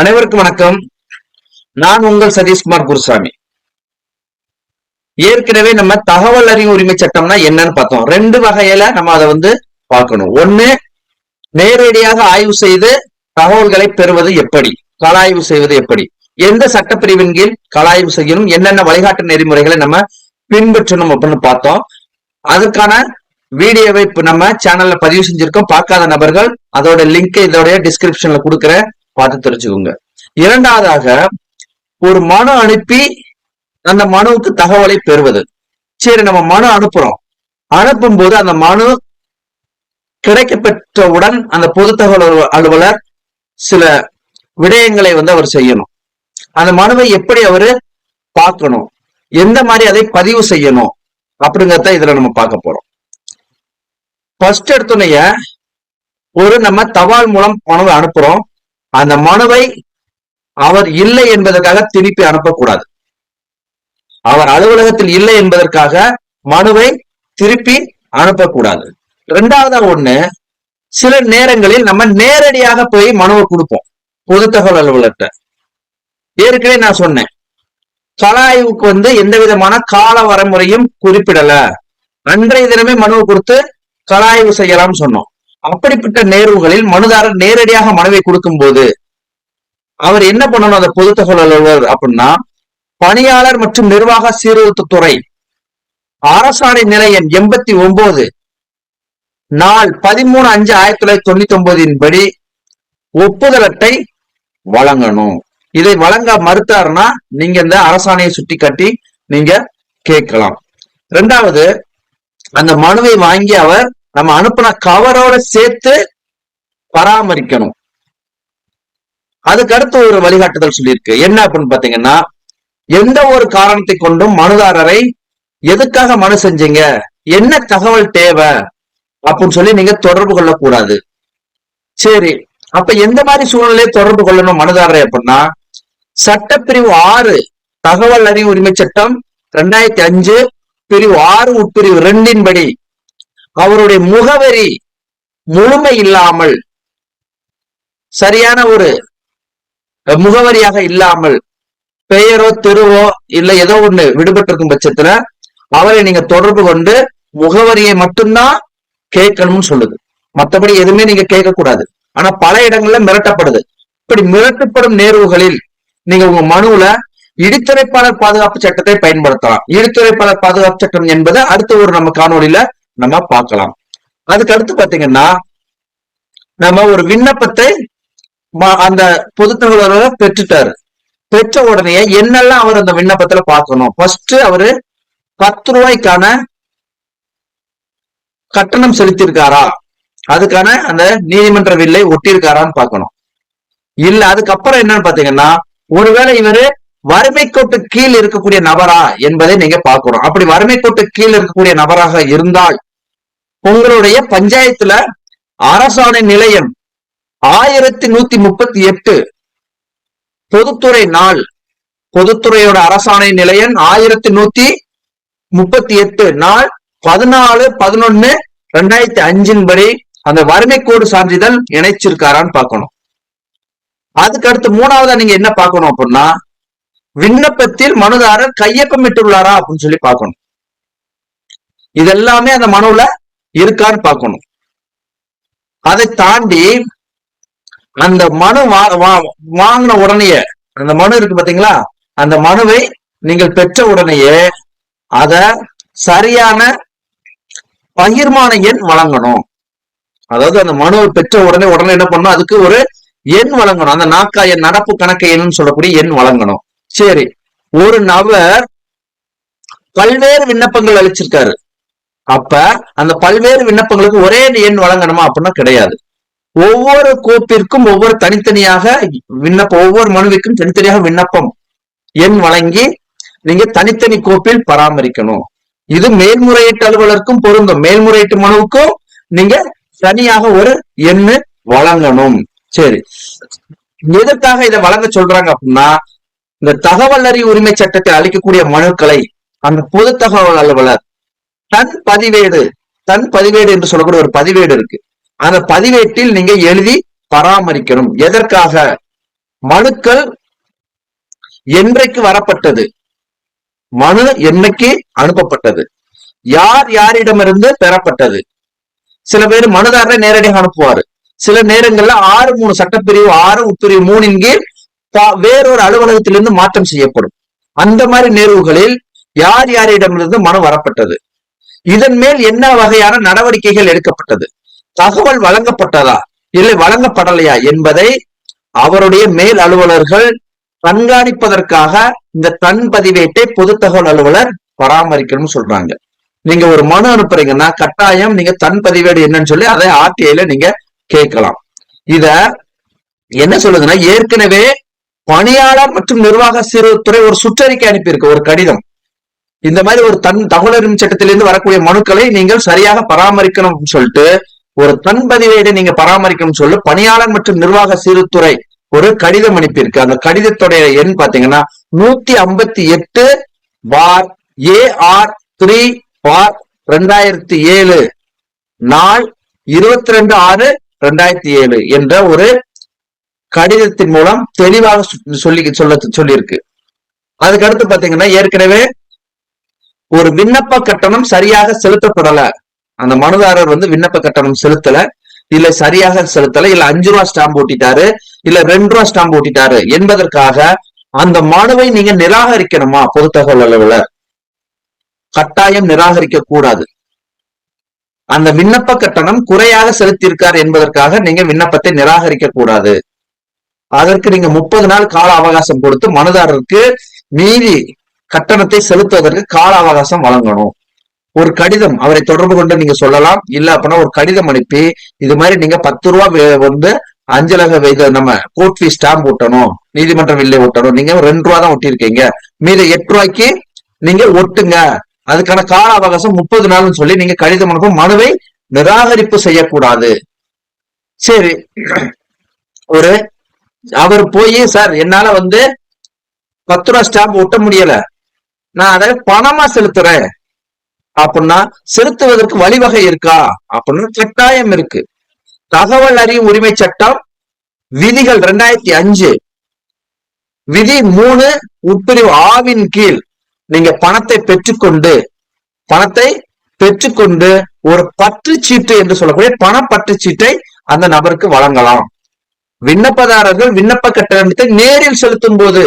அனைவருக்கும் வணக்கம். நான் உங்கள் சதீஷ்குமார் குருசாமி. ஏற்கனவே நம்ம தகவல் அறிவு உரிமை சட்டம்னா என்னன்னு பார்த்தோம். ரெண்டு வகையில நம்ம அதை வந்து பார்க்கணும். ஒண்ணு நேரடியாக ஆய்வு செய்து தகவல்களை பெறுவது எப்படி? கலாய்வு செய்வது எப்படி? எந்த சட்டப்பிரிவின் கீழ் கலாய்வு செய்யணும்? என்னென்ன வழிகாட்டு நெறிமுறைகளை நம்ம பின்பற்றணும் அப்படின்னு பார்த்தோம். அதுக்கான வீடியோவை இப்ப நம்ம சேனல்ல பதிவு செஞ்சிருக்கோம். பார்க்காத நபர்கள் அதோட லிங்க் இதோட டிஸ்கிரிப்ஷன்ல கொடுக்குறேன். பார்த்து தெரிஞ்சுக்கோங்க. இரண்டாவதாக ஒரு மனு அனுப்பி அந்த மனுவுக்கு தகவலை பெறுவது. சரி நம்ம மனு அனுப்புறோம். அனுப்பும் போது அந்த மனு கிடைக்கப்பெற்றவுடன் அந்த பொது தகவல் அலுவலர் சில விடயங்களை வந்து அவர் செய்யணும். அந்த மனுவை எப்படி அவரு பார்க்கணும்? எந்த மாதிரி அதை பதிவு செய்யணும்? அப்படிங்கறத இதுல நம்ம பார்க்க போறோம். ஃபர்ஸ்ட் எடுத்துனைய ஒரு நம்ம தபால் மூலம் மனுவை அனுப்புறோம். அந்த மனுவை அவர் இல்லை என்பதற்காக திருப்பி அனுப்பக்கூடாது. அவர் அலுவலகத்தில் இல்லை என்பதற்காக மனுவை திருப்பி அனுப்பக்கூடாது. ரெண்டாவதா ஒண்ணு சில நேரங்களில் நம்ம நேரடியாக போய் மனுவை கொடுப்போம் பொது தகவல் அலுவலர்கிட்ட ஏற்கனவே நான் சொன்னேன் கலாய்வுக்கு வந்து எந்த விதமான கால வரைமுறையும் குறிப்பிடல. அன்றைய தினமே மனுவை கொடுத்து கலாய்வு செய்யலாம்னு சொன்னோம். அப்படிப்பட்ட நேர்வுகளில் மனுதாரர் நேரடியாக மனுவை கொடுக்கும் போது அவர் என்ன பண்ணணும்? அந்த பொது தகவல் அலுவலர் அப்படின்னா பணியாளர் மற்றும் நிர்வாக சீர்திருத்தத்துறை அரசாணை நிலையம் எண்பத்தி ஒன்பது நாள் பதிமூணு அஞ்சு ஆயிரத்தி தொள்ளாயிரத்தி தொண்ணூத்தி ஒன்பதின் படி ஒப்புதல் அட்டை வழங்கணும். இதை வழங்க மறுத்தாருன்னா நீங்க இந்த அரசாணையை சுட்டி காட்டி நீங்க கேட்கலாம். ரெண்டாவது அந்த மனுவை வாங்கி அவர் நம்ம அனுப்பின கவரோட சேர்த்து பராமரிக்கணும். அதுக்கடுத்து ஒரு வழிகாட்டுதல் சொல்லியிருக்கு. என்ன அப்படின்னு பாத்தீங்கன்னா எந்த ஒரு காரணத்தை கொண்டும் மனுதாரரை எதுக்காக மனு செஞ்சீங்க? என்ன தகவல் தேவை? அப்படின்னு சொல்லி நீங்க தொடர்பு கொள்ளக்கூடாது. சரி அப்ப எந்த மாதிரி சூழ்நிலையை தொடர்பு கொள்ளணும் மனுதாரரை அப்படின்னா சட்டப்பிரிவு ஆறு தகவல் அறிவு உரிமை சட்டம் ரெண்டாயிரத்தி அஞ்சு பிரிவு ஆறு உட்பிரிவு ரெண்டின் படி அவருடைய முகவரி முழுமை இல்லாமல் சரியான ஒரு முகவரியாக இல்லாமல் பெயரோ தெருவோ இல்ல ஏதோ ஒண்ணு விடுபட்டிருக்கும் பட்சத்துல அவரை நீங்க தொடர்பு கொண்டு முகவரியை மட்டும்தான் கேட்கணும்னு சொல்லுது. மத்தபடி எதுவுமே நீங்க கேட்க கூடாது ஆனா பல இடங்கள்ல மிரட்டப்படுது. இப்படி மிரட்டப்படும் நேர்வுகளில் நீங்க உங்க மனுவுல இடித்துரைப்பாளர் பாதுகாப்பு சட்டத்தை பயன்படுத்தலாம். இடித்துரைப்பாளர் பாதுகாப்பு சட்டம் என்பது அடுத்த ஒரு நம்ம காணொலியில நம்ம பார்க்கலாம். அதுக்கு அடுத்து பாத்தீங்கன்னா நம்ம ஒரு விண்ணப்பத்தை அந்த பொது தகவலர் பெற்றுட்டாரு. பெற்ற உடனே என்னெல்லாம் அவர் அந்த விண்ணப்பத்துல பார்க்கணும்? ஃபர்ஸ்ட் அவரு பத்து ரூபாய்க்கான கட்டணம் செலுத்தியிருக்காரா? அதுக்கான அந்த நீதிமன்ற வில்லை ஒட்டியிருக்காரான்னு பார்க்கணும். இல்ல அதுக்கப்புறம் என்னன்னு பாத்தீங்கன்னா ஒருவேளை இவரு வறுமை கோட்டு கீழ் இருக்கக்கூடிய நபரா என்பதை நீங்க பார்க்கணும். அப்படி வறுமை கோட்டு கீழ் இருக்கக்கூடிய நபராக இருந்தால் உங்களுடைய பஞ்சாயத்துல அரசாணை நிலையம் ஆயிரத்தி நூத்தி முப்பத்தி எட்டு பொதுத்துறை நாள் பொதுத்துறையோட அரசாணை நிலையம் ஆயிரத்தி நூத்தி முப்பத்தி எட்டு நாள் பதினாலு பதினொன்னு ரெண்டாயிரத்தி அஞ்சின் படி அந்த வறுமை கோடு சான்றிதழ் இணைச்சிருக்காரான்னு பார்க்கணும். அதுக்கு அடுத்து மூணாவதா நீங்க என்ன பார்க்கணும் அப்படின்னா விண்ணப்பத்தில் மனுதாரர் கையொப்பமிட்டுள்ளாரா அப்படின்னு சொல்லி பார்க்கணும். இதெல்லாமே அந்த மனுவுல இருக்கான்னு பார்க்கணும். அதை தாண்டி அந்த மனு வா- வா- வாங்கின உடனேயே அந்த மனு இருக்கு பாத்தீங்களா? அந்த மனுவை நீங்கள் பெற்ற உடனேயே அத சரியான பகிர்மான எண் வழங்கணும். அதாவது அந்த மனுவை பெற்ற உடனே உடனே என்ன பண்ணணும்? அதுக்கு ஒரு எண் வழங்கணும். அந்த நாக்கா எண் நடப்பு கணக்கு எண்ணுன்னு சொல்லக்கூடிய எண் வழங்கணும். சரி. ஒரு நபர் பல்வேறு விண்ணப்பங்கள் அளிச்சிருக்காரு. அப்ப அந்த பல்வேறு விண்ணப்பங்களுக்கு ஒரே எண் வழங்கணுமா அப்படின்னா கிடையாது. ஒவ்வொரு கோப்பிற்கும் ஒவ்வொரு தனித்தனியாக விண்ணப்பம் ஒவ்வொரு மனுவிற்கும் தனித்தனியாக விண்ணப்பம் எண் வழங்கி நீங்க தனித்தனி கோப்பில் பராமரிக்கணும். இது மேல்முறையீட்டு அலுவலருக்கும் பொருந்தும். மேல்முறையீட்டு மனுவுக்கும் நீங்க தனியாக ஒரு எண்ணு வழங்கணும். சரி. எதற்காக இதை வழங்க சொல்றாங்க அப்படின்னா இந்த தகவல் அறிவு உரிமை சட்டத்தை அளிக்கக்கூடிய மனுக்களை அந்த பொது தகவல் அலுவலர் தன் பதிவேடு தன் பதிவேடு என்று சொல்லக்கூடிய ஒரு பதிவேடு இருக்கு. அந்த பதிவேட்டில் நீங்க எழுதி பராமரிக்கணும். எதற்காக? மனுக்கள் என்றைக்கு வரப்பட்டது? மனு என்னைக்கு அனுப்பப்பட்டது? யார் யாரிடமிருந்து பெறப்பட்டது? சில பேர் மனுதாரரை நேரடியாக அனுப்புவாரு. சில நேரங்கள்ல ஆறு மூணு சட்டப்பிரிவு ஆறு உட்பிரிவு மூணின் கீழ் பா- வேறொரு அலுவலகத்திலிருந்து மாற்றம் செய்யப்படும். அந்த மாதிரி நேர்வுகளில் யார் யாரிடமிருந்து மனு வரப்பட்டது? இதன் மேல் என்ன வகையான நடவடிக்கைகள் எடுக்கப்பட்டது? தகவல் வழங்கப்பட்டதா? இல்லை வழங்கப்படலையா என்பதை அவருடைய மேல் அலுவலர்கள் கண்காணிப்பதற்காக இந்த தன் பதிவேட்டை பொது தகவல் அலுவலர் பராமரிக்கணும்னு சொல்றாங்க. நீங்க ஒரு மனு அனுப்புறீங்கன்னா கட்டாயம் நீங்க தன் பதிவேடு என்னன்னு சொல்லி அதை ஆர்டிஐல நீங்க கேட்கலாம். இத என்ன சொல்லுதுன்னா ஏற்கனவே பணியாளர் மற்றும் நிர்வாக சீர்திருத்துறை ஒரு சுற்றறிக்கை அனுப்பியிருக்கு ஒரு கடிதம். இந்த மாதிரி ஒரு தன் தகவல் சட்டத்திலிருந்து வரக்கூடிய மனுக்களை நீங்கள் சரியாக பராமரிக்கணும்னு சொல்லிட்டு ஒரு தன் பதிவேடை நீங்க பராமரிக்கணும்னு சொல்லி. பணியாளர் மற்றும் நிர்வாக சீர்துறை ஒரு கடிதம் அனுப்பியிருக்கு. அந்த கடிதத்துடைய எண் பாத்தீங்கன்னா நூத்தி ஐம்பத்தி எட்டு பார் ஏ ஆர் த்ரீ பார் ரெண்டாயிரத்தி ஏழு நாள் இருபத்தி ரெண்டு ஆறு ரெண்டாயிரத்தி ஏழு என்ற ஒரு கடிதத்தின் மூலம் தெளிவாக சொல்லி சொல்ல சொல்லியிருக்கு. அதுக்கு அடுத்து பாத்தீங்கன்னா ஏற்கனவே ஒரு விண்ணப்ப கட்டணம் சரியாக செலுத்தப்படல. அந்த மனுதாரர் வந்து விண்ணப்ப கட்டணம் செலுத்தல. இல்ல சரியாக செலுத்தல. இல்ல அஞ்சு ரூபா ஸ்டாம்ப் ஓட்டிட்டாரு இல்ல ரெண்டு ரூபா ஸ்டாம்ப் ஓட்டிட்டாரு என்பதற்காக அந்த மனுவை நீங்க நிராகரிக்கணுமா பொது தகவல் அளவுல கட்டாயம் நிராகரிக்க கூடாது. அந்த விண்ணப்ப கட்டணம் குறையாக செலுத்தியிருக்கார் என்பதற்காக நீங்க விண்ணப்பத்தை நிராகரிக்க கூடாது. அதற்கு நீங்க முப்பது நாள் கால அவகாசம் கொடுத்து மனுதாரருக்கு மீதி கட்டணத்தை செலுத்துவதற்கு கால அவகாசம் வழங்கணும். ஒரு கடிதம் அவரை தொடர்பு கொண்டு நீங்க சொல்லலாம். இல்ல அப்படின்னா ஒரு கடிதம் அனுப்பி இது மாதிரி நீங்க பத்து ரூபா வே- வந்து அஞ்சலக வைத நம்ம கோர்ட் ஃபீஸ் ஸ்டாம்ப் ஒட்டணும். நீதிமன்ற வில்லை ஒட்டணும். நீங்க ரெண்டு ரூபா தான் ஒட்டியிருக்கீங்க. மீது எட்டு ரூபாய்க்கு நீங்க ஒட்டுங்க. அதுக்கான கால அவகாசம் முப்பது நாள்னு சொல்லி நீங்க கடிதம் அனுப்பும். மனுவை நிராகரிப்பு செய்யக்கூடாது. சரி. ஒரு அவர் போய் சார் என்னால வந்து பத்து ரூபா ஸ்டாம்ப் ஒட்ட முடியல. நான் அதை பணமா செலுத்துறேன். அப்படின்னா செலுத்துவதற்கு வழிவகை இருக்கா? அப்படின்னு கட்டாயம் இருக்கு. தகவல் அறியும் உரிமை சட்டம் விதிகள் ரெண்டாயிரத்தி அஞ்சு. விதி மூணு உட்பிரிவு ஆவின் கீழ் நீங்க பணத்தை பெற்றுக்கொண்டு பணத்தை பெற்றுக்கொண்டு ஒரு பற்று சீட்டு என்று சொல்லக்கூடிய பணப்பற்று சீட்டை அந்த நபருக்கு வழங்கலாம். விண்ணப்பதாரர்கள் விண்ணப்ப கட்டணத்தை நேரில் செலுத்தும் போது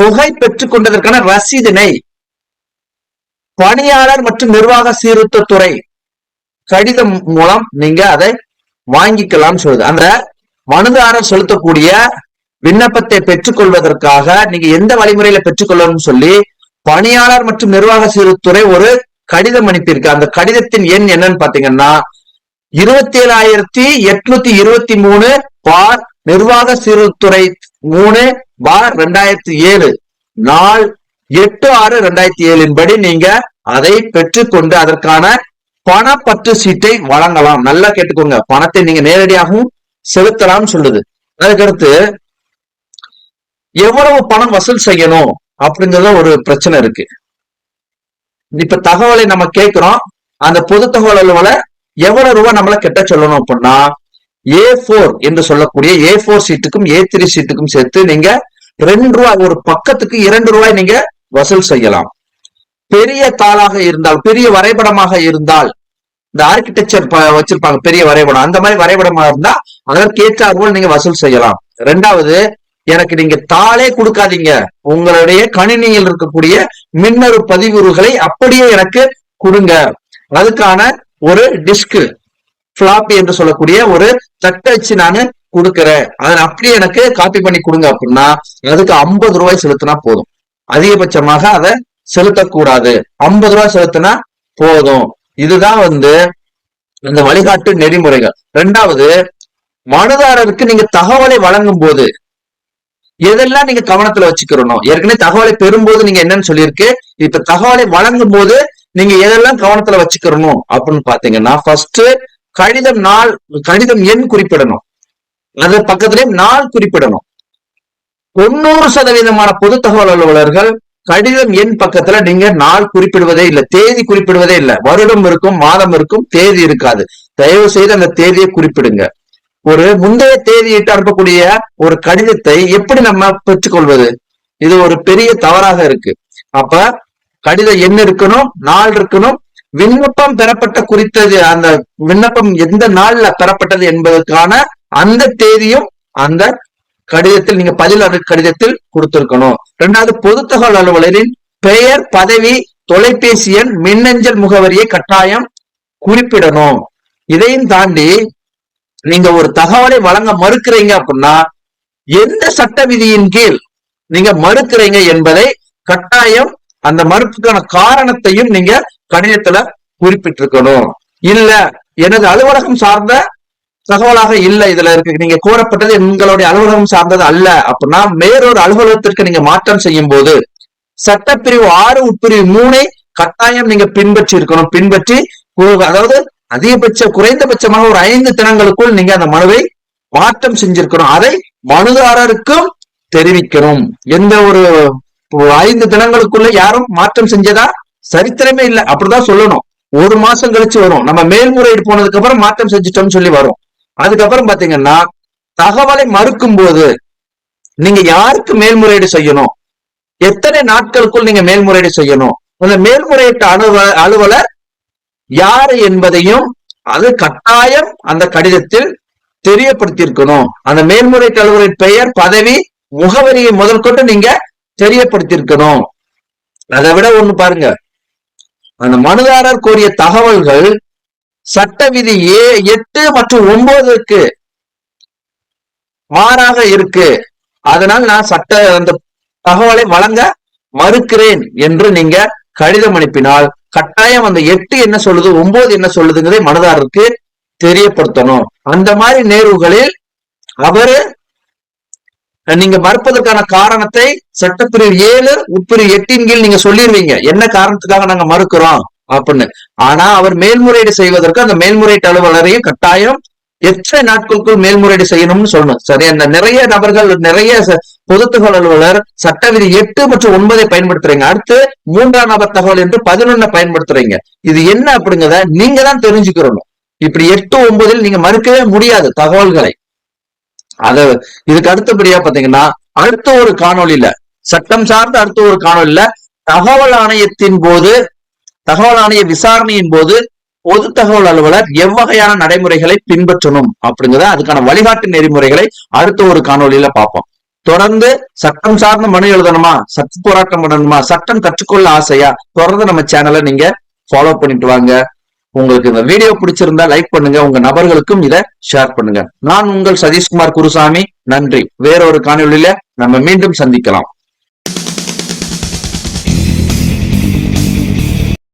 தொகை பெற்றுக் கொண்டதற்கான ரசீதினை பணியாளர் மற்றும் நிர்வாக சீர்திருத்தத்துறை கடிதம் மூலம் நீங்க அதை வாங்கிக்கலாம் சொல்லுது. அந்த மனுதாரர் செலுத்தக்கூடிய விண்ணப்பத்தை பெற்றுக்கொள்வதற்காக நீங்க எந்த வழிமுறையில பெற்றுக்கொள்ளணும்னு சொல்லி பணியாளர் மற்றும் நிர்வாக சீர்திருத்தத்துறை ஒரு கடிதம் அனுப்பியிருக்கு. அந்த கடிதத்தின் எண் என்னன்னு பாத்தீங்கன்னா இருபத்தி ஏழாயிரத்தி எட்நூத்தி இருபத்தி மூணு பார் நிர்வாக சீர்துறை மூணு பார் ரெண்டாயிரத்தி ஏழு. நாள் எட்டு ஆறு ரெண்டாயிரத்தி ஏழின் படி நீங்க அதை பெற்றுக்கொண்டு அதற்கான பணப்பற்று சீட்டை வழங்கலாம். நல்லா கேட்டுக்கோங்க. பணத்தை நீங்க நேரடியாகவும் செலுத்தலாம் சொல்லுது. அதுக்கடுத்து எவ்வளவு பணம் வசூல் செய்யணும் அப்படிங்கறத ஒரு பிரச்சனை இருக்கு. இப்ப தகவலை நம்ம கேட்கிறோம். அந்த பொது தகவல் அலுவல எவ்வளவு ரூபாய் நம்மள கெட்ட சொல்லணும் அப்படின்னா ஏ போர் என்று சொல்லக்கூடிய ஏ போர் சீட்டுக்கும் ஏ த்ரீ சீட்டுக்கும் சேர்த்து நீங்க ரெண்டு ரூபாய் ஒரு பக்கத்துக்கு இரண்டு ரூபாய் நீங்க வசூல் செய்யலாம். பெரிய தாளாக இருந்தால் பெரிய வரைபடமாக இருந்தால் இந்த ஆர்கிடெக்சர் வச்சிருப்பாங்க பெரிய வரைபடம் அந்த மாதிரி வரைபடமா இருந்தா அதற்கேற்றார் போல் நீங்க வசூல் செய்யலாம். ரெண்டாவது எனக்கு நீங்க தாளே கொடுக்காதீங்க. உங்களுடைய கணினியில் இருக்கக்கூடிய மின்னணு பதிவுறுகளை அப்படியே எனக்கு கொடுங்க. அதுக்கான ஒரு டிஸ்க் ஃபிளாப்பி என்று சொல்லக்கூடிய ஒரு தட்டை வச்சு நானு கொடுக்குறேன். அதை அப்படியே எனக்கு காப்பி பண்ணி கொடுங்க அப்படின்னா அதுக்கு ஐம்பது ரூபாய் செலுத்தினா போதும். அதிகபட்சமாக அதை செலுத்தக்கூடாது. ஐம்பது ரூபாய் செலுத்தினா போதும். இதுதான் வந்து இந்த வழிகாட்டு நெறிமுறைகள். ரெண்டாவது மனுதாரருக்கு நீங்க தகவலை வழங்கும் போது எதெல்லாம் நீங்க கவனத்துல வச்சுக்கிறணும் ஏற்கனவே தகவலை பெறும்போது நீங்க என்னன்னு சொல்லியிருக்கு. இப்ப தகவலை வழங்கும் போது நீங்க எதெல்லாம் கவனத்துல வச்சுக்கிறணும் அப்படின்னு பாத்தீங்கன்னா ஃபர்ஸ்ட் கடிதம் நாள் கடிதம் எண் குறிப்பிடணும். அது பக்கத்திலே நாள் குறிப்பிடணும். தொண்ணூறு சதவீதமான பொது தகவல் அலுவலர்கள் கடிதம் எண் பக்கத்துல நீங்க நாள் குறிப்பிடுவதே இல்ல தேதி குறிப்பிடுவதே இல்ல. வருடம் இருக்கும் மாதம் இருக்கும் தேதி இருக்காது. தயவு செய்து அந்த தேதியை குறிப்பிடுங்க. ஒரு முந்தைய தேதியிட்டு அனுப்பக்கூடிய ஒரு கடிதத்தை எப்படி நம்ம பெற்றுக்கொள்வது? இது ஒரு பெரிய தவறாக இருக்கு. அப்ப கடித எண் இருக்கணும் நாள் இருக்கணும். விண்ணப்பம் பெறப்பட்ட குறித்தது அந்த விண்ணப்பம் எந்த நாள்ல பெறப்பட்டது என்பதற்கான அந்த தேதியும் அந்த கடிதத்தில் நீங்க பதில் அந்த கடிதத்தில் கொடுத்திருக்கணும். இரண்டாவது பொது தகவல் அலுவலரின் பெயர் பதவி தொலைபேசி எண் மின்னஞ்சல் முகவரியை கட்டாயம் குறிப்பிடணும். இதையும் தாண்டி நீங்க ஒரு தகவலை வழங்க மறுக்கிறீங்க அப்படின்னா எந்த சட்ட விதியின் கீழ் நீங்க மறுக்கிறீங்க என்பதை கட்டாயம் அந்த மறுப்புக்கான காரணத்தையும் நீங்க கடிதத்துல குறிப்பிட்டிருக்கணும். இல்ல எனது அலுவலகம் சார்ந்த தகவலாக இல்லை இதுல இருக்கு. நீங்க கோரப்பட்டது எங்களுடைய அலுவலகம் சார்ந்தது அல்ல. அப்படின்னா வேறொரு அலுவலகத்திற்கு நீங்க மாற்றம் செய்யும் போது சட்டப்பிரிவு ஆறு உட்பிரிவு மூணை கட்டாயம் நீங்க பின்பற்றி இருக்கணும். பின்பற்றி அதாவது அதிகபட்ச குறைந்தபட்சமாக ஒரு ஐந்து தினங்களுக்குள் நீங்க அந்த மனுவை மாற்றம் செஞ்சிருக்கணும். அதை மனுதாரருக்கும் தெரிவிக்கணும். எந்த ஒரு ஐந்து தினங்களுக்குள்ள யாரும் மாற்றம் செஞ்சதா சரித்திரமே இல்லை. அப்படிதான் சொல்லணும். ஒரு மாசம் கழிச்சு வரும். நம்ம மேல்முறையீடு போனதுக்கு அப்புறம் மாற்றம் செஞ்சுட்டோம்னு சொல்லி வரும். அதுக்கப்புறம் பாத்தீங்கன்னா தகவலை மறுக்கும் போது நீங்க யாருக்கு மேல்முறையீடு செய்யணும்? எத்தனை நாட்களுக்குள் நீங்க மேல்முறையீடு செய்யணும்? அந்த மேல்முறையீட்டு அலுவ அலுவலர் யாரு என்பதையும் அது கட்டாயம் அந்த கடிதத்தில் தெரியப்படுத்தியிருக்கணும். அந்த மேல்முறையீட்டு அலுவலரின் பெயர் பதவி முகவரியை முதல் கொண்டு நீங்க தெரியப்படுத்தியிருக்கணும். அதை விட ஒண்ணு பாருங்க. அந்த மனுதாரர் கோரிய தகவல்கள் சட்ட விதி ஏ எட்டு மற்றும் ஒன்பதுக்கு மாறாக இருக்கு. அதனால் நான் சட்ட அந்த தகவலை வழங்க மறுக்கிறேன் என்று நீங்க கடிதம் அனுப்பினால் கட்டாயம் அந்த எட்டு என்ன சொல்லுது ஒன்பது என்ன சொல்லுதுங்கிறதை மனதாருக்கு தெரியப்படுத்தணும். அந்த மாதிரி நேர்வுகளில் அவரு நீங்க மறுப்பதற்கான காரணத்தை சட்டப்பிரிவு ஏழு உட்பிரிவு எட்டின் கீழ் நீங்க சொல்லிடுவீங்க என்ன காரணத்துக்காக நாங்க மறுக்கிறோம்? அப்படின்னு ஆனா அவர் மேல்முறையீடு செய்வதற்கு அந்த மேல்முறையீட்டு அலுவலரையும் கட்டாயம் எத்தனை நாட்களுக்குள் மேல்முறையீடு செய்யணும்னு சொல்லணும். சரி அந்த நிறைய நபர்கள் நிறைய ச- பொது தகவல் அலுவலர் சட்ட விதி எட்டு மற்றும் ஒன்பதை பயன்படுத்துறீங்க. அடுத்து மூன்றாம் நபர் தகவல் என்று பதினொன்ன பயன்படுத்துறீங்க. இது என்ன அப்படிங்கிறத நீங்க தான் தெரிஞ்சுக்கிறணும். இப்படி எட்டு ஒன்பதில் நீங்க மறுக்கவே முடியாது தகவல்களை. அத இதுக்கு அடுத்தபடியா பாத்தீங்கன்னா அடுத்த ஒரு காணொலியில சட்டம் சார்ந்த அடுத்த ஒரு காணொளியில தகவல் ஆணையத்தின் போது தகவல் ஆணைய விசாரணையின் போது பொது தகவல் அலுவலர் எவ்வகையான நடைமுறைகளை பின்பற்றணும் அப்படிங்கிறத அதுக்கான வழிகாட்டு நெறிமுறைகளை அடுத்த ஒரு காணொலியில பார்ப்போம். தொடர்ந்து சட்டம் சார்ந்த மனு எழுதணுமா? சட்ட போராட்டம் பண்ணணுமா? சட்டம் கற்றுக்கொள்ள ஆசையா? தொடர்ந்து நம்ம சேனலை நீங்க ஃபாலோ பண்ணிட்டு வாங்க. உங்களுக்கு இந்த வீடியோ பிடிச்சிருந்தா லைக் பண்ணுங்க. உங்க நபர்களுக்கும் இதை ஷேர் பண்ணுங்க. நான் உங்கள் சதீஷ்குமார் குருசாமி. நன்றி. வேறொரு காணொளியில நம்ம மீண்டும் சந்திக்கலாம்.